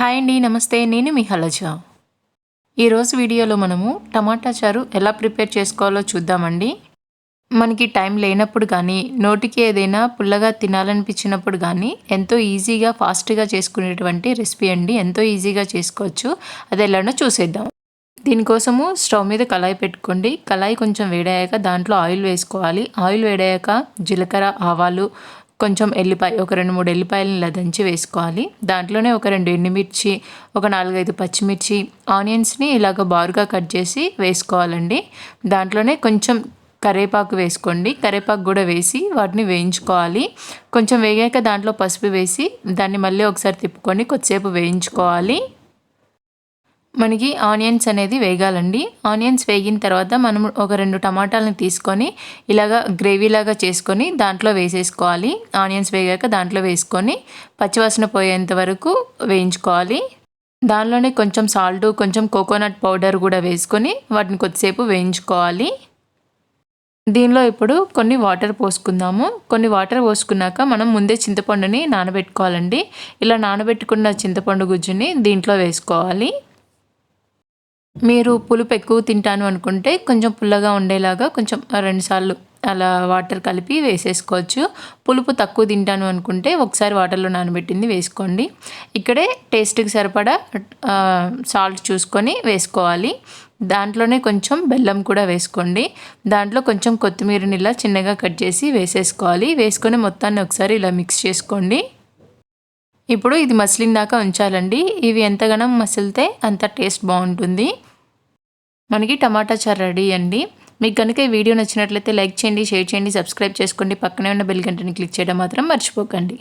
Hi అండి నమస్తే. నేను మీ హలజ. ఈరోజు వీడియోలో మనము టమాటా చారు ఎలా ప్రిపేర్ చేసుకోవాలో చూద్దామండి. మనకి టైం లేనప్పుడు కానీ నోటికి ఏదైనా పుల్లగా తినాలనిపించినప్పుడు కానీ ఎంతో ఈజీగా ఫాస్ట్గా చేసుకునేటువంటి రెసిపీ అండి. ఎంతో ఈజీగా చేసుకోవచ్చు. అది ఎలానో చూసేద్దాం. దీనికోసము స్టవ్ మీద కళాయి పెట్టుకోండి. కళాయి కొంచెం వేడయ్యాక దాంట్లో ఆయిల్ వేసుకోవాలి. ఆయిల్ వేడయ్యాక జీలకర్ర ఆవాలు కొంచెం ఎల్లిపాయ ఒక రెండు మూడు ఎల్లిపాయలను ఇలా దంచి వేసుకోవాలి. దాంట్లోనే ఒక రెండు ఎండుమిర్చి ఒక నాలుగైదు పచ్చిమిర్చి ఆనియన్స్ని ఇలాగ బారుగా కట్ చేసి వేసుకోవాలండి. దాంట్లోనే కొంచెం కరేపాకు వేసుకోండి. కరేపాకు కూడా వేసి వాటిని వేయించుకోవాలి. కొంచెం వేగాక దాంట్లో పసుపు వేసి దాన్ని మళ్ళీ ఒకసారి తిప్పుకొని కొద్దిసేపు వేయించుకోవాలి. మనకి ఆనియన్స్ అనేది వేగాలండి. ఆనియన్స్ వేగిన తర్వాత మనం ఒక రెండు టమాటాలను తీసుకొని ఇలాగ గ్రేవీలాగా చేసుకొని దాంట్లో వేసేసుకోవాలి. ఆనియన్స్ వేగాక దాంట్లో వేసుకొని పచ్చివాసన పోయేంత వరకు వేయించుకోవాలి. దానిలోనే కొంచెం సాల్ట్ కొంచెం కోకోనట్ పౌడర్ కూడా వేసుకొని వాటిని కొద్దిసేపు వేయించుకోవాలి. దీనిలో ఇప్పుడు కొన్ని వాటర్ పోసుకుందాము. కొన్ని వాటర్ పోసుకున్నాక మనం ముందే చింతపండుని నానబెట్టుకోవాలండి. ఇలా నానబెట్టుకున్న చింతపండు గుజ్జుని దీంట్లో వేసుకోవాలి. మీరు పులుపు ఎక్కువ తింటాను అనుకుంటే కొంచెం పుల్లగా ఉండేలాగా కొంచెం రెండుసార్లు అలా వాటర్ కలిపి వేసేసుకోవచ్చు. పులుపు తక్కువ తింటాను అనుకుంటే ఒకసారి వాటర్లో నానబెట్టింది వేసుకోండి. ఇక్కడే టేస్ట్కి సరిపడా సాల్ట్ చూసుకొని వేసుకోవాలి. దాంట్లోనే కొంచెం బెల్లం కూడా వేసుకోండి. దాంట్లో కొంచెం కొత్తిమీరని ఇలా చిన్నగా కట్ చేసి వేసేసుకోవాలి. వేసుకొని మొత్తాన్ని ఒకసారి ఇలా మిక్స్ చేసుకోండి. ఇప్పుడు ఇది మసిలిన దాకా ఉంచాలండి. ఇవి ఎంతగానో మసిలితే అంత టేస్ట్ బాగుంటుంది. మనకి టమాటా చారు రెడీ అండి. మీకు కనుక ఈ వీడియో నచ్చినట్లయితే లైక్ చేయండి షేర్ చేయండి సబ్స్క్రైబ్ చేసుకోండి. పక్కనే ఉన్న బెల్ గంటని క్లిక్ చేయడం మాత్రం మర్చిపోకండి.